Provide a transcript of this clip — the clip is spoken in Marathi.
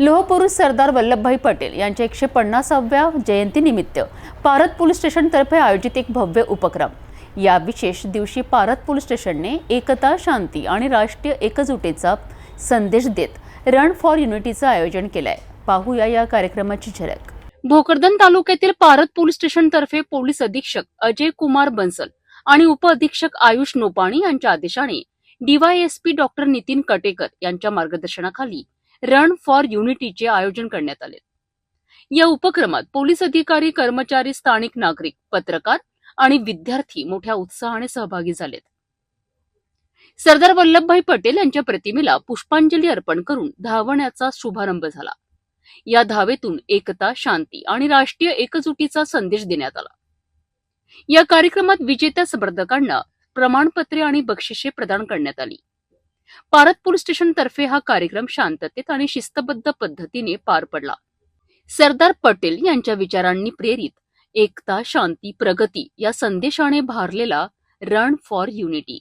लोहपुरुष सरदार वल्लभभाई पटेल यांच्या एकशे पन्नासाव्या जयंतीनिमित्त पारत पोलीस स्टेशनतर्फे आयोजित एक भव्य उपक्रम. या विशेष दिवशी पारत पोलीस स्टेशनने एकता शांती आणि राष्ट्रीय एकजुटीचा संदेश देत रन फॉर युनिटीचं आयोजन केलंय. पाहूया या कार्यक्रमाची झलक. भोकरदन तालुक्यातील पारत पोलीस स्टेशनतर्फे पोलीस अधीक्षक अजय कुमार बन्सल आणि उपअधीक्षक आयुष नोपाणी यांच्या आदेशाने डीवायएसपी डॉक्टर नितीन कटेकर यांच्या मार्गदर्शनाखाली रन फॉर युनिटीचे आयोजन करण्यात आले. या उपक्रमात पोलीस अधिकारी कर्मचारी स्थानिक नागरिक पत्रकार आणि विद्यार्थी मोठ्या उत्साहाने सहभागी झालेत. सरदार वल्लभभाई पटेल यांच्या प्रतिमेला पुष्पांजली अर्पण करून धावण्याचा शुभारंभ झाला. या धावेतून एकता शांती आणि राष्ट्रीय एकजुटीचा संदेश देण्यात आला. या कार्यक्रमात विजेत्या स्पर्धकांना प्रमाणपत्रे आणि बक्षिसे प्रदान करण्यात आली. पारतपूर पोलीस स्टेशन तर्फे हा कार्यक्रम शांततेत आणि शिस्तबद्ध पद्धतीने पार पडला. सरदार पटेल यांच्या विचारांनी प्रेरित एकता शांती प्रगती या संदेशाने भारलेला रन फॉर युनिटी